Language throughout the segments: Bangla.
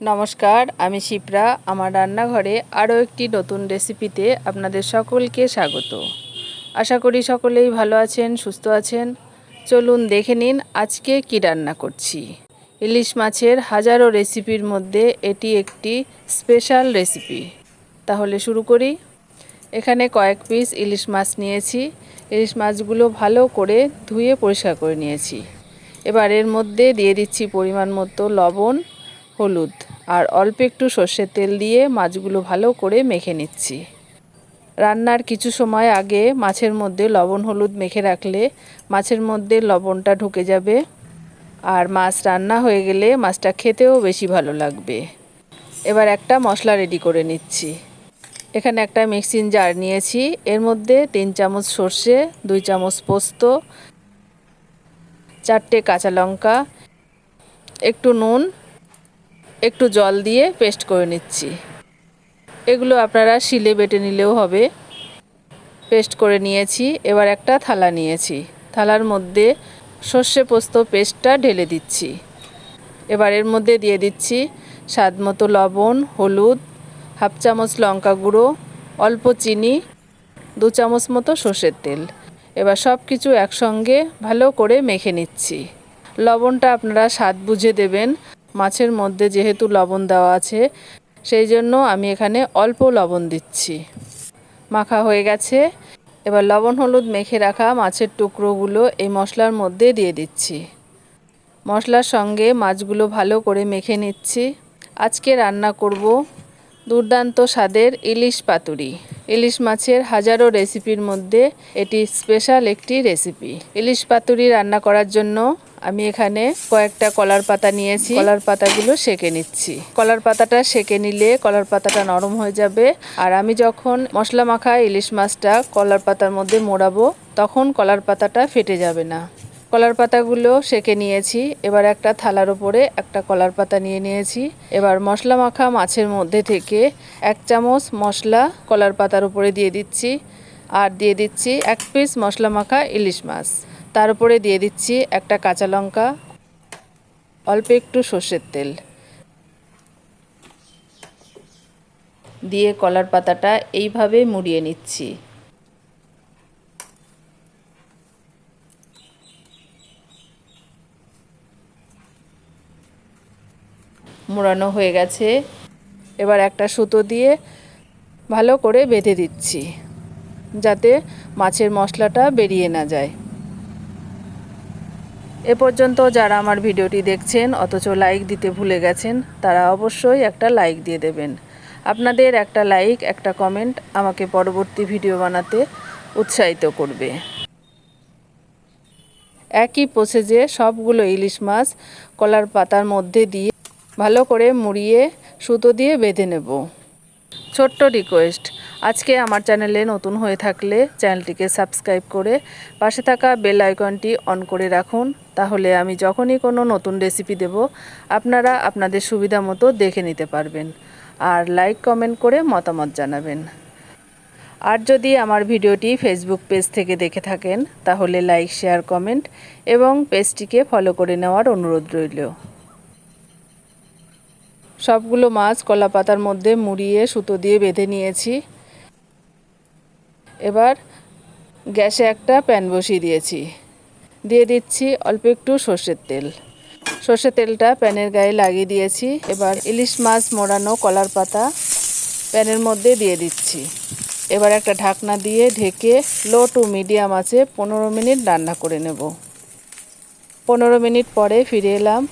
নমস্কার, আমি শিপ্রা। আমার রান্নাঘরে আরও একটি নতুন রেসিপিতে আপনাদের সকলকে স্বাগত। আশা করি সকলেই ভালো আছেন, সুস্থ আছেন। চলুন দেখে নিন আজকে কি রান্না করছি। ইলিশ মাছের হাজারো রেসিপির মধ্যে এটি একটি স্পেশাল রেসিপি। তাহলে শুরু করি। এখানে কয়েক পিস ইলিশ মাছ নিয়েছি। ইলিশ মাছগুলো ভালো করে ধুয়ে পরিষ্কার করে নিয়েছি। এবার এর মধ্যে দিয়ে দিচ্ছি পরিমাণ মতো লবণ হলুদ। আর অল্প একটু সর্ষের তেল দিয়ে মাছগুলো ভালো করে মেখে নিচ্ছি। রান্নার কিছু সময় আগে মাছের মধ্যে লবণ হলুদ মেখে রাখলে মাছের মধ্যে লবণটা ঢুকে যাবে। আর মাছ রান্না হয়ে গেলে মাছটা খেতেও বেশি ভালো লাগবে। এবার একটা মশলা রেডি করে নিচ্ছি। এখানে একটা মিক্সিং জার নিয়েছি। এর মধ্যে তিন চামচ সর্ষে, দুই চামচ পোস্ত, চারটে কাঁচা লঙ্কা, একটু নুন একটু জল দিয়ে পেস্ট করে নিচ্ছি। এগুলো আপনারা শিলে বেটে নিলেও হবে। পেস্ট করে নিয়েছি, এবার একটা থালা নিয়েছি। থালার মধ্যে সর্ষে পোস্ত পেস্টটা ঢেলে দিচ্ছি। এবার এর মধ্যে দিয়ে দিচ্ছি স্বাদ মতো লবণ, হলুদ, হাফ চামচ লঙ্কা গুঁড়ো, অল্প চিনি, দু চামচ মতো সর্ষের তেল। এবার সব কিছু একসঙ্গে ভালো করে মেখে নিচ্ছি। লবণটা আপনারা স্বাদ বুঝে দেবেন। মাছের মধ্যে যেহেতু লবণ দেওয়া আছে, সেই জন্য আমি এখানে অল্প লবণ দিচ্ছি। মাখা হয়ে গেছে। এবার লবণ হলুদ মেখে রাখা মাছের টুকরোগুলো এই মশলার মধ্যে দিয়ে দিচ্ছি। মশলার সঙ্গে মাছগুলো ভালো করে মেখে নিচ্ছি। আজকে রান্না করব দুর্দান্ত স্বাদের ইলিশ পাতুরি। ইলিশ মাছের হাজারো রেসিপির মধ্যে এটি স্পেশাল একটি রেসিপি। ইলিশ পাতুরি রান্না করার জন্য আমি এখানে কয়েকটা কলার পাতা নিয়েছি। কলার পাতাগুলো সেকে নিচ্ছি। কলার পাতাটা সেকে নিলে কলার পাতাটা নরম হয়ে যাবে। আর আমি যখন মশলা মাখা ইলিশ মাছটা কলার পাতার মধ্যে মোড়াবো, তখন কলার পাতাটা ফেটে যাবে না। কলার পাতাগুলো সেকে নিয়েছি। এবার একটা থালার ওপরে একটা কলার পাতা নিয়ে নিয়েছি। এবার মশলা মাখা মাছের মধ্যে থেকে এক চামচ মশলা কলার পাতার উপরে দিয়ে দিচ্ছি। আর দিয়ে দিচ্ছি এক পিস মশলা মাখা ইলিশ মাছ। তার উপরে দিয়ে দিচ্ছি একটা কাঁচা লঙ্কা, অল্প একটু সর্ষের তেল। দিয়ে কলার পাতাটা এইভাবে মুড়িয়ে নিচ্ছি। মোড়ানো হয়ে গেছে। এবার একটা সুতো দিয়ে ভালো করে বেঁধে দিচ্ছি, যাতে মাছের মশলাটা বেরিয়ে না যায়। এ পর্যন্ত যারা আমার ভিডিওটি দেখছেন, অথচ লাইক দিতে ভুলে গেছেন, তারা অবশ্যই একটা লাইক দিয়ে দেবেন। আপনাদের একটা লাইক একটা কমেন্ট আমাকে পরবর্তী ভিডিও বানাতে উৎসাহিত করবে। একই প্রসেসে সবগুলো ইলিশ মাছ কলার পাতার মধ্যে দিয়ে ভালো করে মুড়িয়ে, সুতো দিয়ে বেঁধে নেব। ছোট্ট রিকোয়েস্ট আজকে আমার চ্যানেলে নতুন হয়ে থাকলে চ্যানেলটিকে সাবস্ক্রাইব করে পাশে থাকা বেল আইকনটি অন করে রাখুন। তাহলে আমি যখনই কোনো নতুন রেসিপি দেব, আপনারা আপনাদের সুবিধা মতো দেখে নিতে পারবেন। আর লাইক, কমেন্ট করে মতামত জানাবেন। আর যদি আমার ভিডিওটি ফেসবুক পেজ থেকে দেখে থাকেন, তাহলে লাইক, শেয়ার, কমেন্ট এবং পেজটিকে ফলো করে নেওয়ার অনুরোধ রইল। সবগুলো মাছ কলা পাতার মধ্যে মুড়িয়ে সুতো দিয়ে বেঁধে নিয়েছি। এবার গ্যাসে একটা প্যান বসিয়ে দিয়েছি। দিয়ে দিচ্ছি অল্প একটু সর্ষের তেল। সর্ষের তেলটা প্যানের গায়ে লাগিয়ে দিয়েছি। এবার ইলিশ মাছ মোড়ানো কলার পাতা প্যানের মধ্যে দিয়ে দিচ্ছি। এবার একটা ঢাকনা দিয়ে ঢেকে লো টু মিডিয়াম আছে পনেরো মিনিট রান্না করে নেব। পনেরো মিনিট পরে ফিরে এলাম।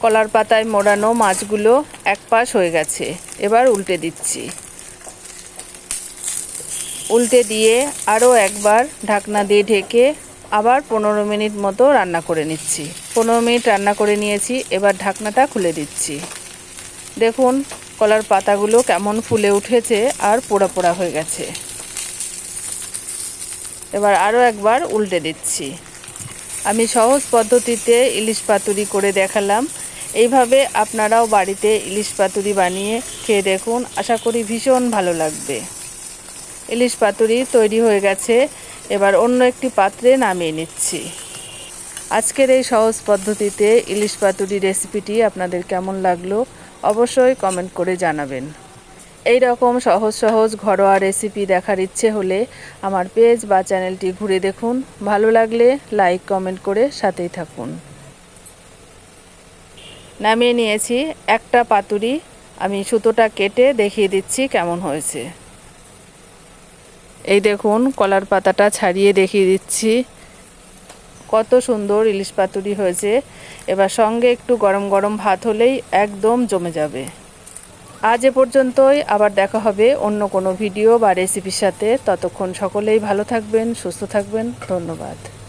কলার পাতায় মোড়ানো মাছগুলো এক পাশ হয়ে গেছে। এবার উল্টে দিচ্ছি। উল্টে দিয়ে আরও একবার ঢাকনা দিয়ে ঢেকে আবার পনেরো মিনিট মতো রান্না করে নিচ্ছি। পনেরো মিনিট রান্না করে নিয়েছি, এবার ঢাকনাটা খুলে দিচ্ছি। দেখুন, কলার পাতাগুলো কেমন ফুলে উঠেছে আর পোড়া পোড়া হয়ে গেছে। এবার আরও একবার উল্টে দিচ্ছি। আমি সহজ পদ্ধতিতে ইলিশ পাতুরি করে দেখালাম। এইভাবে আপনারাও বাড়িতে ইলিশ পাতুরি বানিয়ে খেয়ে দেখুন। আশা করি ভীষণ ভালো লাগবে। ইলিশ পাতুরি তৈরি হয়ে গেছে। এবার অন্য একটি পাত্রে নামিয়ে নিচ্ছি। আজকের এই সহজ পদ্ধতিতে ইলিশ পাতুরি রেসিপিটি আপনাদের কেমন লাগল অবশ্যই কমেন্ট করে জানাবেন। এই রকম সহজ সহজ ঘরোয়া রেসিপি দেখার ইচ্ছে হলে আমার পেজ বা চ্যানেলটি ঘুরে দেখুন। ভালো লাগলে লাইক, কমেন্ট করে সাথেই থাকুন। নামিয়ে নিয়েছি একটা পাতুরি। আমি সুতোটা কেটে দেখিয়ে দিচ্ছি কেমন হয়েছে। এই দেখুন, কলার পাতাটা ছাড়িয়ে দেখিয়ে দিচ্ছি। কত সুন্দর ইলিশ পাতুরি হয়েছে। এবার সঙ্গে একটু গরম গরম ভাত হলেই একদম জমে যাবে। আজ এ পর্যন্তই, আবার দেখা হবে অন্য কোনো ভিডিও বা রেসিপির সাথে। ততক্ষণ সকলেই ভালো থাকবেন, সুস্থ থাকবেন। ধন্যবাদ।